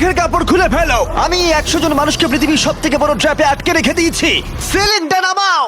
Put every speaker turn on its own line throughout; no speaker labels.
চোখের কাপড় খুলে ফেলো। আমি একশো জন মানুষকে পৃথিবীর সব থেকে বড় ট্র্যাপে আটকে রেখে দিয়েছি। সিলিন্ডার নামাও।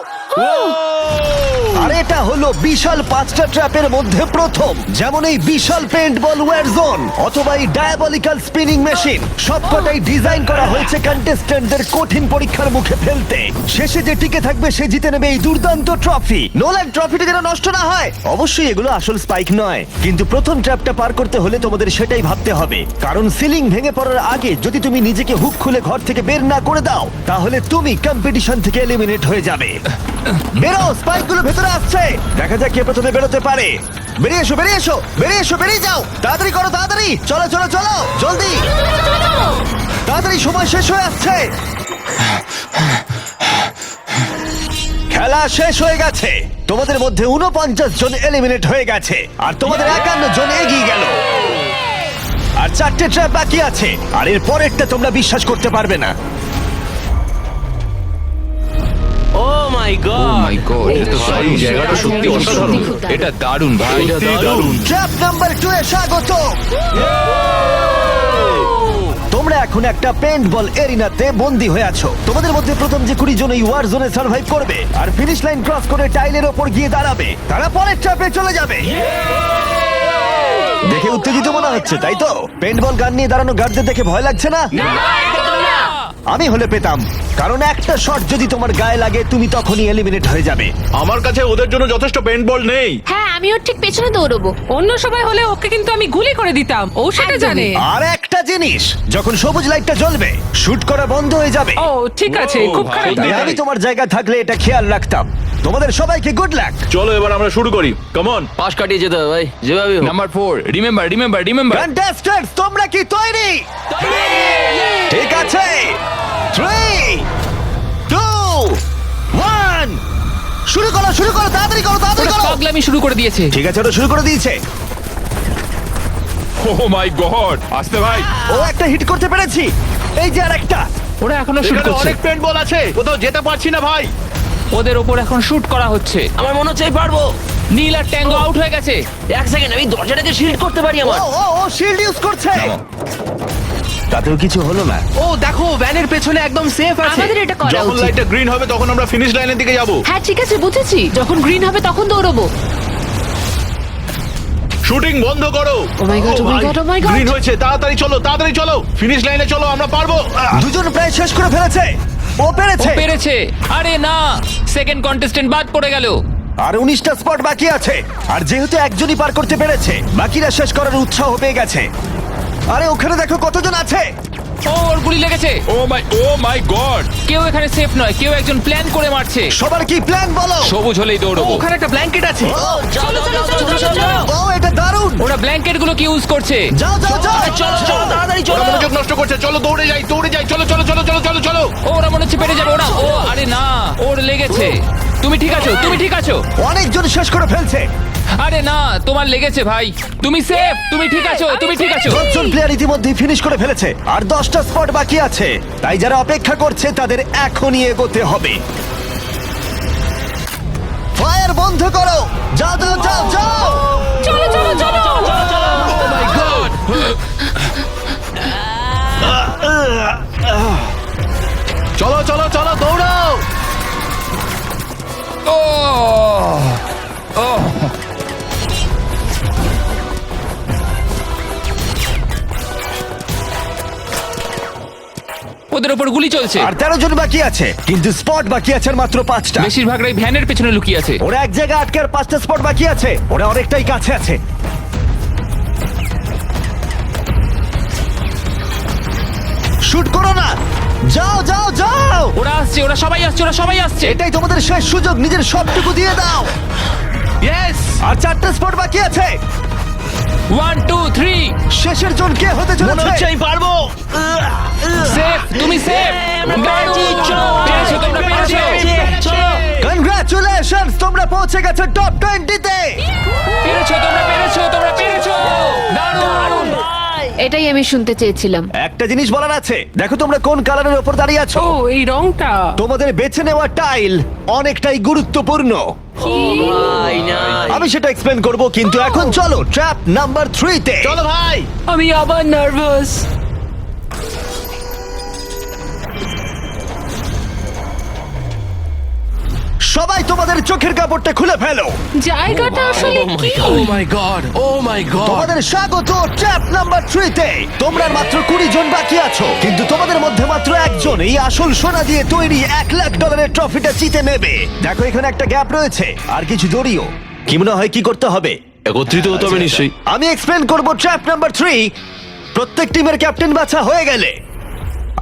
আর এটা হলো বিশাল পাঁচটা ট্র্যাপের মধ্যে প্রথম। যেমন এই বিশাল পেন্ট বল ওয়ার জোন অথবা এই ডায়াবলিক্যাল স্পিনিং মেশিন সবকটাই ডিজাইন করা হয়েছে কন্টেস্ট্যান্টদের কঠিন পরীক্ষার মুখে ফেলতে। শেষে যে টিকে থাকবে, সে জিতে নেবে এই দুর্দান্ত ট্রফি নোল্যান্ড ট্রফিটা যেন নষ্ট না হয়। অবশ্যই এগুলো আসল স্পাইক নয়। কিন্তু প্রথম ট্র্যাপটা পার করতে হলে তোমাদের সেটাই ভাবতে হবে। কারণ সিলিং ভেঙে পড়ার আগে যদি তুমি নিজেকে হুক খুলে ঘর থেকে বের না করে দাও, তাহলে তুমি কম্পিটিশন থেকে এলিমিনেট হয়ে যাবে। বেরো স্পাইকগুলো ভেতরে আসছে। দেখা যাক কে প্রথমে বেরোতে পারে। বেরিয়ে এসো বেরিয়ে এসো বেরিয়ে এসো, বেরিয়ে যাও। তাড়াতাড়ি করো, তাড়াতাড়ি। চলো চলো চলো, জলদি। তাড়াতাড়ি, সময় শেষ হয়ে আসছে। খেলা শেষ হয়ে গেছে। তোমাদের মধ্যে উনপঞ্চাশ জন এলিমিনেট হয়ে গেছে। আর তোমাদের একান্ন জন এগিয়ে গেল। আর চারটে ট্র্যাপ বাকি আছে। আর এর পরেরটা তোমরা বিশ্বাস করতে পারবে না।
মাই গড
মাই গড এটা তো
ভাই, জায়গাটা সত্যি অসাধারণ।
এটা দারুণ ভাই।
সত্যি দারুণ।
ট্র্যাপ নাম্বার টু এ স্বাগত। তোমরা এখন একটা পেন্ট বল এরিনাতে বন্দি হয়ে আছো। তোমাদের মধ্যে প্রথম যে কুড়ি জন এই ওয়ার জোনে সার্ভাইভ করবে আর ফিনিশ লাইন ক্রস করে টাইলের ওপর গিয়ে দাঁড়াবে তারা পরের ট্র্যাপে চলে যাবে। দেখে উত্তেজিত মনে হচ্ছে তাই তো? পেন্ট বল গান নিয়ে দাঁড়ানো গার্ডদের দেখে ভয় লাগছে না? আমি হলে পেতাম। কারণ একটা শট যদি তোমার গায়ে লাগে তুমি তখনই এলিমিনেট হয়ে যাবে।
আমার কাছে ওদের জন্য যথেষ্ট পেন্ট বল নেই।
হ্যাঁ আমি ওর ঠিক পেছনে দৌড়বো।
অন্য সবাই হলে ওকে কিন্তু আমি গুলি করে দিতাম। ও সেটা জানে।
আর একটা জিনিস যখন সবুজ লাইটটা জ্বলবে শুট করা বন্ধ হয়ে যাবে।
ও ঠিক আছে খুব খারাপ
তাই আমি তোমার জায়গা থাকলে এটা খেয়াল রাখতাম। তোমাদের সবাইকে গুড লাক
চলো এবার আমরা শুরু করি। কমন
পাশ কাটিয়ে যেতে হবে ভাই যেভাবে হোক।
Number four remember remember remember
contestants তোমরা কি তৈরি? ঠিক আছে। থ্রি টু ওয়ান শুরু করো শুরু করো তাড়াতাড়ি করো তাড়াতাড়ি করো।
পাগলামি শুরু করে দিয়েছে।
ঠিক আছে ওটা শুরু করে দিয়েছে।
ও মাই গড আসতে ভাই।
ও একটা হিট করতে পেরেছি। এই যে আর একটা
ওরা এখনও শুট
এখানে
করছে।
অনেক পেন্ট বল আছে। কোথাও যেতে পারছি না ভাই।
ওদের ওপর এখন শুট করা হচ্ছে।
আমার মনে হচ্ছে আমি পারব।
নীল আর ট্যাঙ্গো আউট হয়ে গেছে।
এক সেকেন্ড আমি দরজাটাকে শিল্ড করতে পারি আমার।
ও ও শিল্ড ইউজ করছে। তাতেও কিছু হলো না।
ও দেখো ভ্যানের পেছনে একদম সেফ আছে।
আমাদের এটা করা
যখন
উচিত।
লাইটটা গ্রিন হবে তখন আমরা ফিনিশ লাইনের দিকে যাব।
হ্যাঁ ঠিক আছে বুঝেছি। যখন গ্রিন হবে তখন দৌড়বো।
শুটিং বন্ধ করো।
Oh my God, oh my God, oh my God.
Green হয়েছে তাড়াতাড়ি চলো তাড়াতাড়ি চলো। ফিনিশ লাইনে চলো আমরা পারব। আহ!
দুজন প্রায় শেষ করে ফেলেছে। ও
ও
পেরেছে।
পেরেছে আরে না সেকেন্ড কন্টেস্টেন্ট বাদ পড়ে গেল।
আর উনিশটা স্পট বাকি আছে। আর যেহেতু একজনই পার করতে পেরেছে বাকিরা শেষ করার উৎসাহ পেয়ে গেছে। আরে ওখানে দেখো কতজন আছে।
ও ওর গুলি লেগেছে।
Oh my oh my God.
কেউ এখানে সেফ নয় কেউ একজন প্ল্যান করে মারছে।
সবার কি প্ল্যান বলো?
সবুজ হলেই দৌড়বো।
ওখানে একটা ব্ল্যাঙ্কেট আছে।
চলো চলো চলো চলো।
ও এটা দারুণ।
ওরা ব্ল্যাঙ্কেটগুলো কি ইউজ করছে?
যাও যাও যাও।
চলো চলো তাড়াতাড়ি চলো।
মনোযোগ নষ্ট করছে। চলো দৌড়ে যাই দৌড়ে যাই। চলো চলো চলো চলো চলো চলো।
ও, ওরা মনে হচ্ছে পেরে যাবে। ওরা ও আরে না ওর লেগেছে। তুমি ঠিক আছো তুমি ঠিক আছো।
অনেকজন শেষ করে ফেলছে।
আরে না তোমার লেগেছে ভাই। তুমি সেফ তুমি ঠিক আছো তুমি ঠিক আছো।
দশজন প্লেয়ার ইতিমধ্যেই ফিনিশ করে ফেলেছে আর দশটা স্পট বাকি আছে। তাই যারা অপেক্ষা করছে তাদের এখনই এগোতে হবে। ফায়ার বন্ধ করো! যাও যাও যাও যাও!
চলো চলো চলো!
চলো চলো চলো দৌড়াও!
ও ও
ওপর গুলি চলছে।
আর তেরো জন বাকি আছে কিন্তু স্পট বাকি আছে আর মাত্র পাঁচটা।
বেশিরভাগরাই ভ্যানের পেছনে লুকিয়ে আছে।
ওরা এক জায়গায় আটকে আর পাঁচটা স্পট বাকি আছে ওরা অনেকটাই কাছে আছে। শুট করো না! যাও যাও যাও!
ওরা আসছে ওরা সবাই আসছে ওরা সবাই আসছে।
এটাই তোমাদের শেষ সুযোগ নিজের সবটুকু দিয়ে দাও।
ইয়েস
আর চারটে স্পট বাকি আছে।
ওয়ান টু থ্রি
শেষের জন কে হতে
মনে হচ্ছে
চলেছে
আমি পারব।
সেফ তুমি সেফ পেরেছ। তোমরা পেরেছ।
কনগ্রাচুলেশনস তোমরা পৌঁছে গেছো টপ টোয়েন্টিতে
পেরেছ তোমরা পেরেছ তোমরা পেরেছ। দারুণ।
এটাই আমি শুনতে চেয়েছিলাম।
একটা জিনিস বলার আছে। দেখো তোমরা কোন কালারের উপর দাঁড়িয়ে আছো।
ও এই রংটা।
তোমাদের বেছে নেওয়া টাইল অনেকটাই গুরুত্বপূর্ণ।
ভাই না।
আমি সেটা এক্সপ্লেন করব কিন্তু এখন চলো ট্র্যাপ নাম্বার থ্রিতে
চলো ভাই।
আমি আবার নার্ভাস
সবাই তোমাদের চোখের কাপড়টা খুলে ফেলো।
জায়গাটা আসলে
Oh
কি?
ও my god oh my god
তোমাদের স্বাগত ট্র্যাপ নাম্বার থ্রিতে। তোমরা মাত্র কুড়ি জন বাকি আছো কিন্তু তোমাদের মধ্যে মাত্র একজন এই আসল সোনা দিয়ে তৈরি এক লাখ ডলারের ট্রফিটা জিতে নেবে। দেখো এখানে একটা গ্যাপ রয়েছে আর কিছু জড়িও। কি মনে হয় কি করতে হবে?
একত্রিত হতে হবে নিশ্চয়ই।
আমি এক্সপ্লেন করব ট্র্যাপ নাম্বার থ্রি। প্রত্যেক টিমের ক্যাপ্টেন বাছা হয়ে গেলে।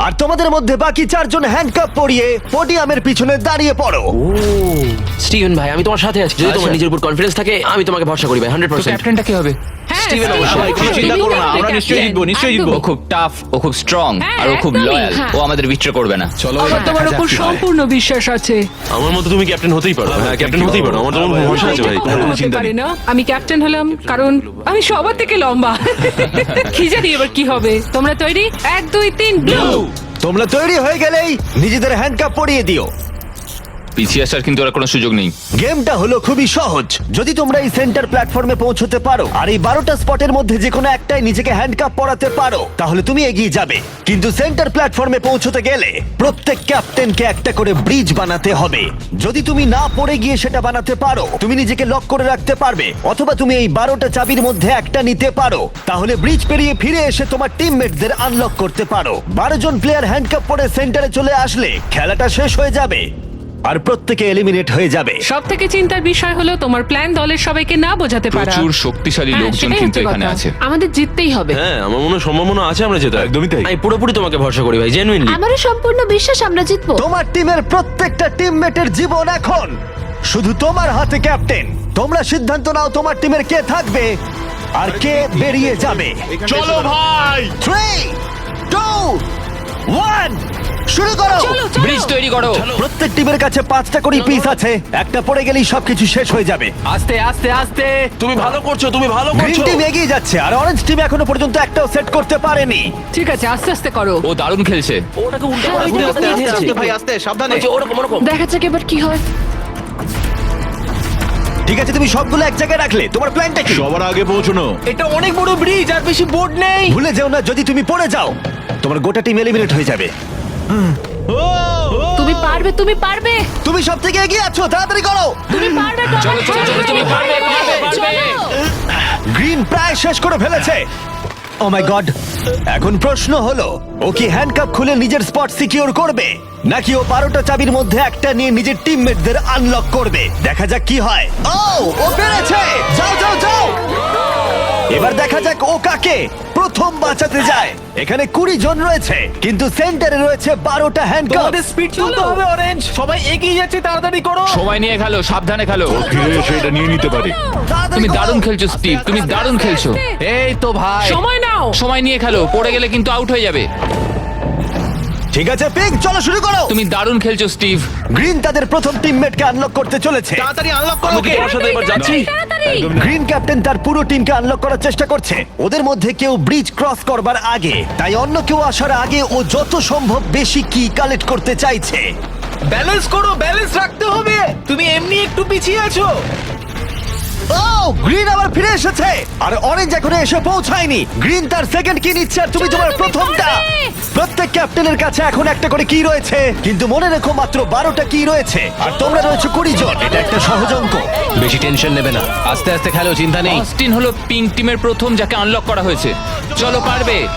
আর তোমাদের মধ্যে বাকি চারজন হ্যান্ডকাপ পরিয়ে পোডিয়ামের পিছনে দাঁড়িয়ে পড়ো।
স্টিভেন ভাই আমি তোমার সাথে আছি। যদি তোমার নিজের উপর কনফিডেন্স থাকে আমি তোমাকে ভরসা করি ভাই হান্ড্রেড
তো
পার্সেন্ট
ক্যাপ্টেনটা কি হবে?
হ্যাঁ, হ্যাঁ,
কোনো চিন্তা করো না, আমরা নিশ্চয়ই জিতবো, নিশ্চয়ই জিতবো।
খুব টাফ ও খুব স্ট্রং
হ্যাঁ,
আর ও খুব লয়াল। ও আমাদের বিট্রে করবে না। চলো
আমার তোমার উপর
সম্পূর্ণ বিশ্বাস আছে।
আমার মতো তুমি ক্যাপ্টেন হতেই পারো। ক্যাপ্টেন হতেই পারো। আমার তোমার ভরসা আছে ভাই
এটা কখনো হতে আমি ক্যাপ্টেন হলাম কারণ আমি সবার থেকে লম্বা। কি জানি এবার কি হবে? তোমরা তৈরি? এক দুই তিন ব্লু
তোমরা তৈরি হয়ে গেলেই নিজেদের হ্যান্ডকাপ পরিয়ে দিও।
পিছিয়ে আসার কিন্তু ওরা কোনো সুযোগ নেই।
গেমটা হলো খুবই সহজ। যদি তোমরা এই সেন্টার প্ল্যাটফর্মে পৌঁছতে পারো, আর এই বারোটা স্পটের মধ্যে যে কোনো একটাই নিজেকে হ্যান্ডকাপ পরাতে পারো, তাহলে তুমি এগিয়ে যাবে। কিন্তু সেন্টার প্ল্যাটফর্মে পৌঁছতে গেলে প্রত্যেক ক্যাপ্টেনকে একটা করে ব্রিজ বানাতে হবে। যদি তুমি না পড়ে গিয়ে সেটা বানাতে পারো, তুমি নিজেকে লক করে রাখতে পারবে, অথবা তুমি এই বারোটা চাবির মধ্যে একটা নিতে পারো, তাহলে ব্রিজ পেরিয়ে ফিরে এসে তোমার টিমমেটদের আনলক করতে পারো। বারো জন প্লেয়ার হ্যান্ডকাপ পরে সেন্টারে চলে আসলে খেলাটা শেষ হয়ে যাবে। আর প্রত্যেকে এলিমিনেট হয়ে যাবে।
সব থেকে চিন্তার বিষয় হলো তোমার প্ল্যান দলের সবাইকে না বোঝাতে পারা।
প্রচুর শক্তিশালী
হ্যাঁ,
লোকজন
সেটাই
কিন্তু
হচ্ছে
এখানে
কথা।
আছে।
আমাদের জিততেই হবে।
হ্যাঁ আমার মনে হয় সম্ভাবনা আছে আমরা যেতে একদমই তাই।
আমি পুরোপুরি তোমাকে ভরসা করি ভাই জেনুইনলি
আমারও সম্পূর্ণ বিশ্বাস আমরা জিতবো।
তোমার টিমের প্রত্যেকটা টিমমেটের জীবন এখন। শুধু তোমার হাতে ক্যাপ্টেন তোমরা সিদ্ধান্ত নাও তোমার টিমের কে থাকবে আর কে বেরিয়ে যাবে।
চলো ভাই।
থ্রি টু ওয়ান শুরু করো।
ব্রিজ তৈরি করো।
প্রত্যেক টিমের কাছে পাঁচটা করে পিস আছে। একটা পড়ে গেলেই সবকিছু শেষ হয়ে যাবে।
আস্তে আস্তে আস্তে।
তুমি ভালো করছ তুমি ভালো
গ্রিন
করছ।
টিম এগিয়ে যাচ্ছে আর অরেঞ্জ টিম এখনও পর্যন্ত একটাও সেট করতে পারেনি।
ঠিক আছে আস্তে আস্তে করো।
ও দারুণ খেলছে।
ওটাকে উল্টো
হ্যাঁ,
আস্তে
আস্তে
আস্তে
আস্তে,
ভাই আস্তে সাবধানে।
ওরকম ওরকম।
দেখা যাক এবার কি হয়।
ঠিক আছে তুমি সবগুলো এক জায়গায় রাখলে। তোমার প্ল্যানটা কি?
সবার আগে পৌঁছানো।
এটা অনেক বড় ব্রিজ আর বেশি বোর্ড নেই।
ভুলে যেও না যদি তুমি পড়ে যাও তোমার গোটা টিম এলিমিনেট হয়ে যাবে।
তুমি পারবে তুমি পারবে।
তুমি সব থেকে এগিয়ে আছো তাড়াতাড়ি করো।
তুমি পারবে
চলো চলো চলো তুমি পারবে পারবে পারবে
গ্রিন প্রায় শেষ করে ফেলেছে। ও মাই গড এখন প্রশ্ন হলো ও কি হ্যান্ডকাপ খুলে নিজের স্পট সিকিউর করবে? নাকি ও বারোটা চাবির মধ্যে একটা নিয়ে নিজের টিমমেটদের আনলক করবে? দেখা যাক কি হয়। ও ও পেরেছে! যাও যাও যাও! এবার দেখা যাক ও কাকে প্রথম বাঁচাতে যায়। এখানে কুড়ি জন রয়েছে কিন্তু সেন্টারে রয়েছে বারোটা হ্যান্ডকাপ
স্পিড তুলতে হবে অরেঞ্জ সবাই এগিয়ে যাচ্ছে তাড়াতাড়ি করো।
সময় নিয়ে খেলো সাবধানে খেলো।
এটা নিয়ে নিতে পারি।
তুমি দারুণ খেলছো স্টিভ তুমি দারুণ খেলছো।
এই তো ভাই।
সময় নাও।
সময় নিয়ে খেলো পড়ে গেলে কিন্তু আউট হয়ে যাবে।
ঠিক আছে পিঙ্ক চলো শুরু করো।
তুমি দারুণ খেলছো স্টিভ
গ্রিন তাদের প্রথম টিমমেটকে আনলক করতে চলেছে।
তাড়াতাড়ি আনলক করো ওকে। সাথে এবার যাচ্ছি।
গ্রিন ক্যাপ্টেন তার পুরো টিমকে আনলক করার চেষ্টা করছে। ওদের মধ্যে কেউ ব্রিজ ক্রস করবার আগে। তাই অন্য কেউ আসার আগে ও যত সম্ভব বেশি কি কালেক্ট করতে চাইছে।
ব্যালেন্স করো ব্যালেন্স রাখতে হবে। তুমি এমনি একটু পিছিয়ে আছো।
ও গ্রিন আবার ফিরে এসেছে। আর অরেঞ্জ এখনও এসে পৌঁছায়নি। গ্রিন তার সেকেন্ড কি নিচ্ছে আর তুমি তোমার প্রথমটা। প্রত্যেক ক্যাপ্টেনের কাছে এখন একটা করে কি রয়েছে। কিন্তু মনে রেখো মাত্র বারোটা কি রয়েছে। আর তোমরা রয়েছে কুড়ি জন। এটা একটা সহজ অঙ্ক।
বেশি টেনশন নেবে না। আস্তে আস্তে খেলো চিন্তা নেই।
অস্টিন হলো পিঙ্ক টিমের প্রথম যাকে আনলক করা হয়েছে। চলো পারবে।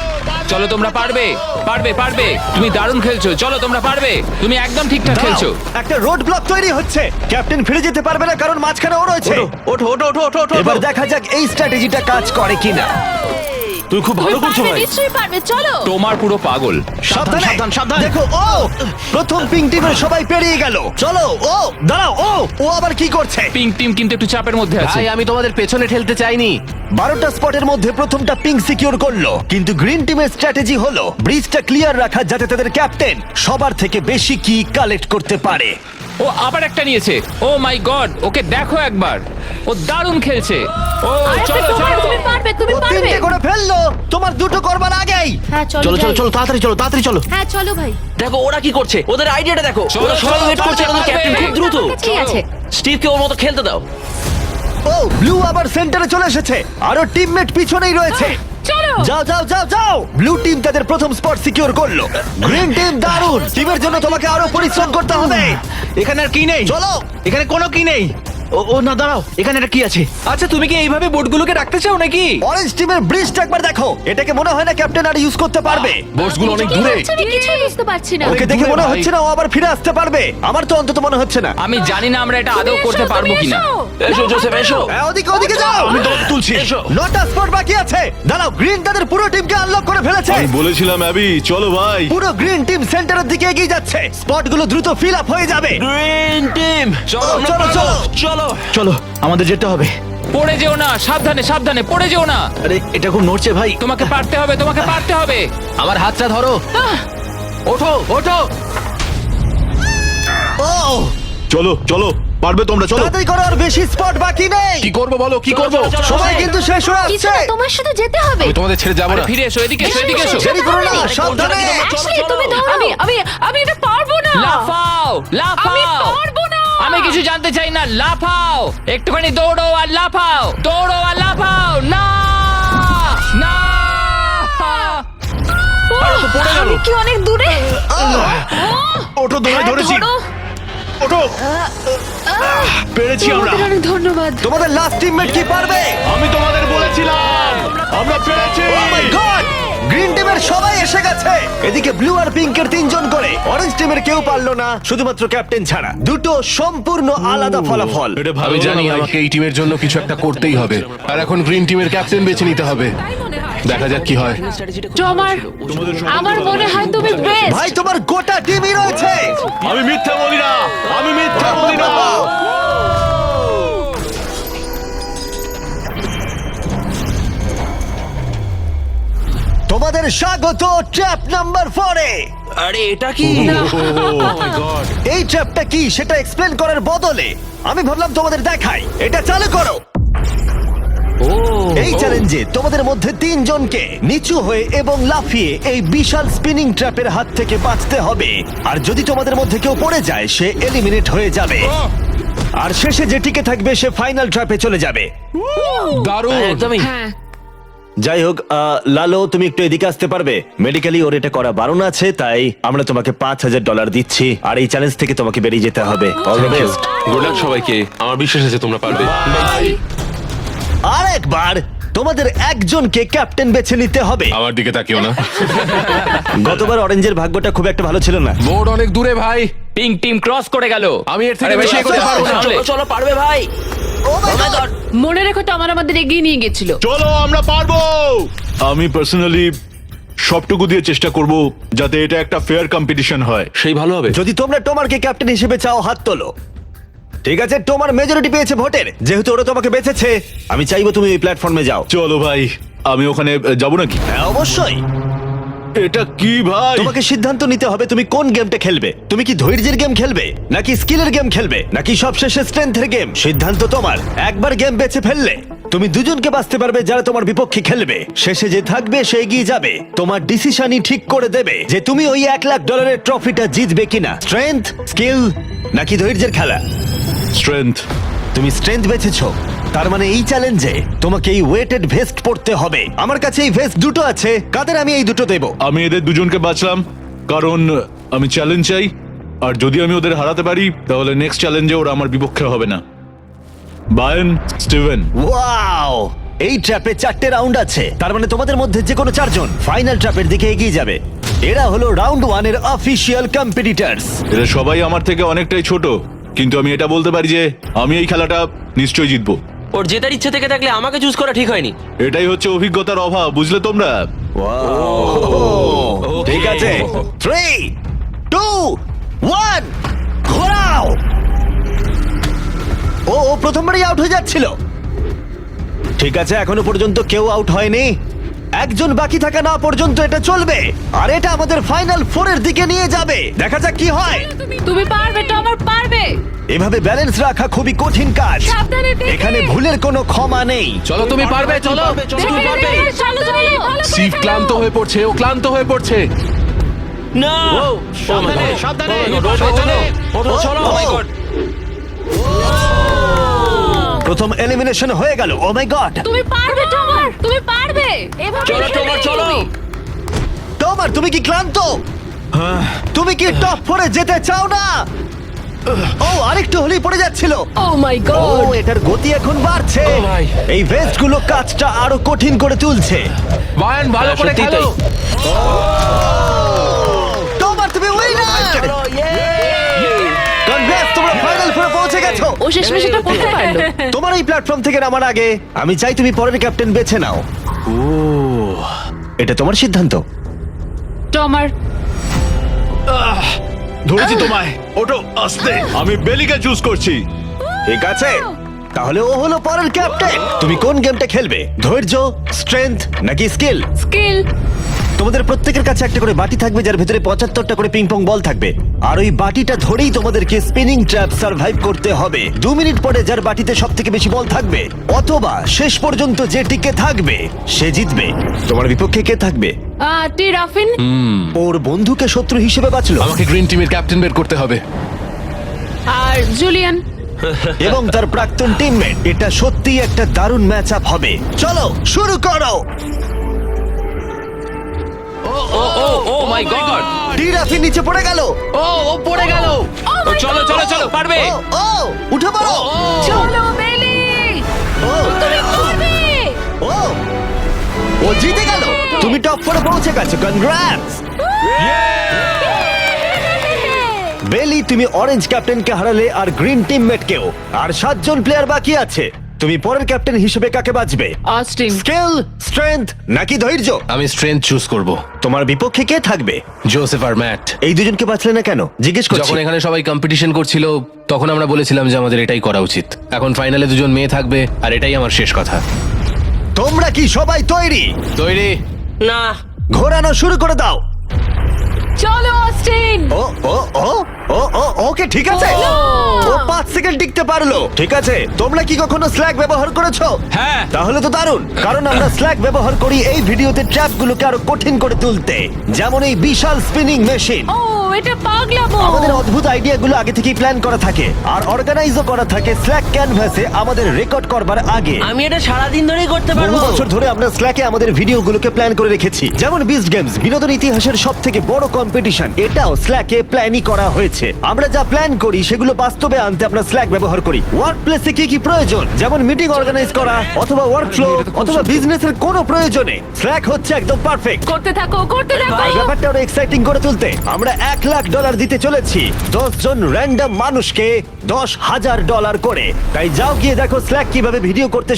চলো তোমরা পারবে? পারবে পারবে। তুমি দারুণ খেলছো। চলো তোমরা পারবে। তুমি একদম ঠিকঠাক খেলছো।
একটা রোড ব্লক তৈরি হচ্ছে। ক্যাপ্টেন ফিরে যেতে পারবে না কারণ মাঝখানে ও রয়েছে।
ওঠো ওঠো ওঠো ওঠো ওঠো।
এবার দেখা যাক এই স্ট্র্যাটেজিটা কাজ করে কিনা।
তুমি খুব ভালো করছ ভাই।
নিশ্চয়ই পারবে চলো।
তোমার পুরো পাগল।
সাবধানে।
সাবধান, সাবধান।
দেখো ও! প্রথম পিং টিমের সবাই পেরিয়ে গেল। চলো ও দাঁড়াও ও ও আবার কি করছে?
পিঙ্ক টিম কিন্তু একটু চাপের মধ্যে আছে।
ভাই আমি তোমাদের পেছনে ঠেলতে চাইনি।
বারোটা স্পটের মধ্যে প্রথমটা পিং সিকিউর করল। কিন্তু গ্রিন টিমের স্ট্র্যাটেজি হলো ব্রিজটা ক্লিয়ার রাখা যাতে তাদের ক্যাপ্টেন সবার থেকে বেশি কি কালেক্ট করতে পারে।
ও আবার একটা নিয়েছে। ও মাই গড ওকে দেখো একবার। ও দারুণ খেলছে। ও চলো
তোমার,
চলো।
তুমি পারবে তুমি
ও
পারবে।
তিনটে করে ফেলল। তোমার দুটো করবার আগেই।
হ্যাঁ চলো
চলো চলো চলো তাড়াতাড়ি চলো তাড়াতাড়ি চলো।
হ্যাঁ চলো ভাই।
দেখো ওরা কি করছে? ওদের আইডিয়াটা দেখো।
চলো,
ওরা সবাই
চলো,
ওয়েট করছে ওদের ক্যাপ্টেন খুব দ্রুত।
ঠিক আছে?
স্টিভকে ওর মতো খেলতে দাও।
ও ব্লু আবার সেন্টারে চলে এসেছে। আরও টিমমেট পিছনেই রয়েছে।
চলো।
যাও যাও যাও যাও। ব্লু টিম তাদের প্রথম স্পট সিকিউর করল। গ্রিন টিম দারুণ। টিমের জন্য তোমাকে আরও পরিশ্রম করতে হবে।
এখানে আর কি নেই?
চলো
এখানে কোনো কি নেই? ও ও না দাঁড়াও এখানে একটা কি আছে?
আচ্ছা তুমি কি এইভাবে বোটগুলোকে রাখতে চাও নাকি?
অরেঞ্জ টিমের ব্রিজটা একবার দেখো। এটাকে মনে হয় না ক্যাপ্টেন আর ইউজ করতে পারবে।
বোর্ডসগুলো অনেক দূরে।
আমি কিছুই বুঝতে পারছি না।
ওকে দেখে মনে হচ্ছে না ও আবার ফিরে আসতে পারবে। আমার তো অন্তত মনে হচ্ছে না।
আমি জানি না আমরা এটা আদৌ করতে পারব কিনা।
এসো।
এসো জোসেফ এসো।
হ্যাঁ, ওদিকে ওদিকে যাও।
আমি তোমাকে তুলছি।
এসো।
নটা স্পট বাকি আছে। দাঁড়াও গ্রিন তাদের পুরো টিমকে আনলক করে ফেলেছে।
আমি বলেছিলাম অ্যাবি চলো ভাই।
পুরো গ্রিন টিম সেন্টারের দিকে এগিয়ে যাচ্ছে। স্পটগুলো দ্রুত ফিল আপ হয়ে যাবে।
গ্রিন টিম চলো
চলো,
চলো।
চলো।
চলো।
চলো আমাদের যেতে হবে।
পড়ে যেও না সাবধানে সাবধানে পড়ে যেও না।
আরে এটা খুব নড়ছে ভাই।
তোমাকে পারতে হবে তোমাকে পারতে হবে।
আমার হাতটা ধরো। ওঠো ওঠো।
ও!
চলো চলো পারবে তোমরা চলো।
তাড়াতাড়ি করো আর বেশি স্পট বাকি নেই।
কি করব বলো কি করব?
সময় কিন্তু শেষ হয়ে
কিছু
আসছে
না তোমার সাথে যেতে হবে।
আমি তোমাদের ছেড়ে যাব না।
ফিরে এসো এদিকে এসো এদিকে এসো।
দেরি করো না সাবধানে।
Ashley, তুমি দৌড়াও
আমি আমি আমি এটা পারব না।
লাফাও
আমি
লাফাও
পারব না।
আমি কিছু জানতে চাই না লাফাও। একটুখানি দৌড়ো আর লাফাও। দৌড়ো আর লাফাও। না! না!
আমি কি অনেক দূরে?
ওঠো ধরে ধরেছি।
ধরো।
ওঠো। পেরেছি আমরা।
তোমাদের অনেক ধন্যবাদ।
তোমাদের লাস্ট টিমমেট কি পারবে?
আমি তোমাদের বলেছিলাম আমরা পেরেছি।
ও মাই গড গ্রিন টিমের সবাই এসে গেছে। এদিকে ব্লু আর পিঙ্কের তিনজন করে অরেঞ্জ টিমের কেউ পারল না শুধুমাত্র ক্যাপ্টেন ছাড়া। দুটো সম্পূর্ণ আলাদা ফলাফল।
এটা ভালো
আমি জানি
না ভাই।
আমাকে এই টিমের জন্য কিছু একটা করতেই হবে। আর এখন গ্রিন টিমের ক্যাপ্টেন বেছে নিতে হবে। দেখা যাক কি হয়।
তোমার আমার মনে হয় তুমি বেস্ট
ভাই তোমার গোটা টিমই রয়েছে।
আমি মিথ্যা
তোমাদের স্বাগত ট্র্যাপ নাম্বার ফোরে।
আরে এটা কি?
এই ট্র্যাপটা কি? সেটা এক্সপ্লেন করার বদলে আমি ভাবলাম তোমাদের দেখাই। এটা চালু করো। এই চ্যালেঞ্জে তোমাদের মধ্যে তিনজনকে নিচু হয়ে এবং লাফিয়ে এই বিশাল স্পিনিং ট্র্যাপের হাত থেকে বাঁচতে হবে। আর যদি তোমাদের মধ্যে কেউ পড়ে যায় সে এলিমিনেট হয়ে যাবে। আর শেষে যে টিকে থাকবে সে ফাইনাল ট্র্যাপে চলে যাবে।
দারুণ।
একদমই।
হ্যাঁ।
যাই হোক আহ, লালো তুমি একটু এদিকে আসতে পারবে। মেডিকেলি ওর এটা করা বারণ আছে তাই আমরা তোমাকে পাঁচ হাজার ডলার দিচ্ছি আর এই চ্যালেঞ্জ থেকে তোমাকে বেরিয়ে যেতে হবে.
গুড লাক সবাইকে। আমার বিশ্বাস আছে তোমরা পারবে।
আর একবার তোমাদের একজনকে ক্যাপ্টেন বেছে নিতে হবে।
আমার দিকে তাকিও না।
গতবার অরেঞ্জের ভাগ্যটা খুব একটা ভালো ছিল না।
বোর্ড অনেক দূরে ভাই।
পিঙ্ক টিম ক্রস করে গেল।
আমি এর থেকে বেশি এগোতে পারব না।
চলো
চলো পারবে ভাই।
Oh my God!
মনে রেখো তো আমার আমাদের এগিয়ে নিয়ে গেছিল।
চলো আমরা পারব! আমি পার্সোনালি সবটুকু দিয়ে চেষ্টা করব যাতে এটা একটা ফেয়ার কম্পিটিশন হয়।
সেই ভালো হবে।
যদি তোমরা টোমারকে ক্যাপ্টেন হিসেবে চাও হাত তোলো। ঠিক আছে তোমার মেজরিটি পেয়েছে ভোটের। যেহেতু ওরা তোমাকে বেঁচেছে আমি চাইব তুমি এই প্ল্যাটফর্মে যাও।
চলো ভাই আমি ওখানে যাব নাকি?
হ্যাঁ অবশ্যই।
এটা কি ভাই?
তোমাকে সিদ্ধান্ত নিতে হবে তুমি কোন গেমটা খেলবে। তুমি কি ধৈর্যের গেম খেলবে নাকি স্কিলের গেম খেলবে নাকি সবশেষে স্ট্রেংথের গেম? সিদ্ধান্ত তোমার। একবার গেম বেছে ফেললে তুমি দুজনকে বাঁচতে পারবে যারা তোমার বিপক্ষে খেলবে। শেষে যে থাকবে সে এগিয়ে যাবে। তোমার ডিসিশনই ঠিক করে দেবে যে তুমি ওই এক লাখ ডলারের ট্রফিটা জিতবে কিনা। স্ট্রেংথ স্কিল নাকি ধৈর্যের খেলা?
স্ট্রেংথ
তুমি স্ট্রেংথ বেছেছো। তার মানে এই চ্যালেঞ্জে তোমাকে এই ওয়েটেড ভেস্ট পড়তে হবে। আমার কাছে এই ভেস্ট দুটো আছে কাদের আমি এই দুটো দেবো?
আমি এদের দুজনকে বাঁচলাম কারণ আমি চ্যালেঞ্জ চাই আর যদি আমি ওদের হারাতে পারি তাহলে নেক্সট চ্যালেঞ্জে ওরা আমার বিপক্ষে হবে না। বায়ন স্টিভেন।
ওয়াও এই ট্র্যাপে চারটে রাউন্ড আছে। তার মানে তোমাদের মধ্যে যে কোনো চারজন ফাইনাল ট্র্যাপের দিকে এগিয়ে যাবে। এরা হলো রাউন্ড ওয়ানের অফিসিয়াল কম্পিটিটার্স
এরা সবাই আমার থেকে অনেকটাই ছোট কিন্তু আমি এটা বলতে পারি যে আমি এই খেলাটা নিশ্চয়ই জিতবো।
ওর জেতার ইচ্ছে থেকে থাকলে আমাকে চুজ করা ঠিক হয়নি।
এটাই হচ্ছে অভিজ্ঞতার অভাব বুঝলে তোমরা?
ঠিক আছে। থ্রি টু ওয়ান ঘোরাও! ও ও প্রথমবারই আউট হয়ে যাচ্ছিল। ঠিক আছে এখনও পর্যন্ত কেউ আউট হয়নি। একজন বাকি থাকা না পর্যন্ত এটা চলবে আর এটা আমাদের ফাইনাল ফোরের দিকে নিয়ে যাবে দেখা যাক কি হয়
তুমি পারবে তো আমার পারবে
এভাবে ব্যালেন্স রাখা খুবই কঠিন কাজ
সাবধানে দেখে।
এখানে ভুলের কোনো ক্ষমা নেই
চলো তুমি পারবে চলো সিভ
খেলো।
ক্লান্ত হয়ে পড়ছে ও ক্লান্ত হয়ে পড়ছে
না
সাবধানে সাবধানে
চলো চলো
Oh
Oh my
God.
God!
প্রথম এলিমিনেশন হয়ে গেল। ও মাই গড
তুমি পারবে টমার! তুমি পারবে! এভাবে
চলো তোমার চলো।
তোমার তুমি কি ক্লান্ত? তুমি কি টপ ফোরে যেতে চাও না? ও আরেকটু হলেই পড়ে যাচ্ছিল।
ও মাই
ও
গড
এটার গতি এখন বাড়ছে। এই ভেস্টগুলো কাজটা আরও কঠিন করে তুলছে।
বায়ান ভালো
হ্যাঁ,
করে খেলো।
তোমার তুমি উইনার পৌঁছে গেছো
ও শেষমেশ এটা করতে পারল।
তোমার এই প্ল্যাটফর্ম থেকে নামার আগে আমি চাই তুমি পরের ক্যাপ্টেন বেছে নাও। ও। এটা তোমার সিদ্ধান্ত।
টমার
ধরেছি তোমায়। ওটো আস্তে। আমি বেলিকে চুজ করছি।
ঠিক আছে। তাহলে ও হলো পরের ক্যাপ্টেন তুমি কোন গেমটা খেলবে? ধৈর্য স্ট্রেংথ নাকি স্কিল
স্কিল
তোমাদের প্রত্যেকের কাছে একটা করে বাটি থাকবে যার ভিতরে পঁচাত্তরটা করে পিং পং বল থাকবে। আর ওই বাটিটা ধরেই তোমাদেরকে স্পিনিং ট্র্যাপ সার্ভাইভ করতে হবে। দু মিনিট পরে যার বাটিতে সব থেকে বেশি বল থাকবে অথবা শেষ পর্যন্ত যে টিকে থাকবে সে জিতবে। তোমার বিপক্ষে কে থাকবে?
টি রাফিন।
ওর বন্ধুকে শত্রু হিসেবে বাঁচলো।
আমাকে গ্রিন টিমের ক্যাপ্টেন বের করতে হবে।
আর জুলিয়ান।
এবং তার প্রাক্তন টিমমেট এটা সত্যিই একটা দারুণ ম্যাচ আপ হবে। চলো শুরু করো!
মাই গড
টিরাফি নিচে পড়ে গেল।
ও ও পড়ে গেল। ও চলো চলো চলো পারবে?
ও ও উঠে পড়ো।
চলো বেলি।
ও।
তুমি পারবে।
ও ও জিতে গেল। তুমি টপ ফোরে পৌঁছে গেছো। কনগ্রাটস বেলি তুমি অরেঞ্জ ক্যাপ্টেনকে হারালে আর গ্রিন টিমমেটকেও আর সাতজন প্লেয়ার বাকি আছে। তুমি পরের ক্যাপ্টেন হিসেবে কাকে বাঁচবে
অস্টিন
স্কিল স্ট্রেংথ নাকি ধৈর্য?
আমি স্ট্রেংথ চুজ করব।
তোমার বিপক্ষে কে থাকবে?
জোসেফ আর ম্যাট
এই দুজনকে বাঁচলে না কেন? জিজ্ঞেস করছি।
যখন এখানে সবাই কম্পিটিশন করছিল তখন আমরা বলেছিলাম যে আমাদের এটাই করা উচিত। এখন ফাইনালে দুজন মেয়ে থাকবে আর এটাই আমার শেষ কথা।
তোমরা কি সবাই তৈরি?
তৈরি।
না।
ঘোরানো শুরু করে দাও।
চলো অস্টিন
ও ও ও ও ও ওকে ঠিক আছে। ও পাঁচ সেকেন্ড টিকতে পারল। ঠিক আছে তোমরা কি কখনো স্ল্যাগ ব্যবহার করেছ?
হ্যাঁ।
তাহলে তো দারুণ কারণ আমরা স্ল্যাগ ব্যবহার করি এই ভিডিওতে ট্র্যাপগুলোকে আরও কঠিন করে তুলতে। যেমন এই বিশাল স্পিনিং মেশিন
ও এটা পাগলামো।
আমাদের অদ্ভুত আইডিয়াগুলো আগে থেকেই প্ল্যান করা থাকে আর অর্গানাইজও করা থাকে স্ল্যাক ক্যানভাসে আমাদের রেকর্ড করবার আগে।
আমি এটা সারাদিন ধরেই করতে
বহু
পারব।
বছর ধরে আমরা স্ল্যাকে আমাদের ভিডিওগুলোকে প্ল্যান করে রেখেছি। যেমন বিস্ট গেমস বিনোদন ইতিহাসের সব থেকে বড় কম্পিটিশন এটাও স্ল্যাকে প্ল্যানই করা হয়েছে। আমরা যা প্ল্যান করি সেগুলো বাস্তবে আনতে আমরা স্ল্যাক ব্যবহার করি। ওয়ার্ক প্লেসে কি কি প্রয়োজন? যেমন মিটিং অর্গানাইজ করা অথবা ওয়ার্ক ফ্লো অথবা বিজনেসের কোনো প্রয়োজনে। স্ল্যাক হচ্ছে একদম পারফেক্ট
করতে থাকো করতে থাকো।
ব্যাপারটা আরও এক্সাইটিং করে তুলতে। আমরা এক লাখ ডলার দিতে চলেছি। দশ জন র্যান্ডম মানুষকে দশ হাজার ডলার করে। তাই যাও গিয়ে দেখো স্ল্যাক কীভাবে ভিডিও করতে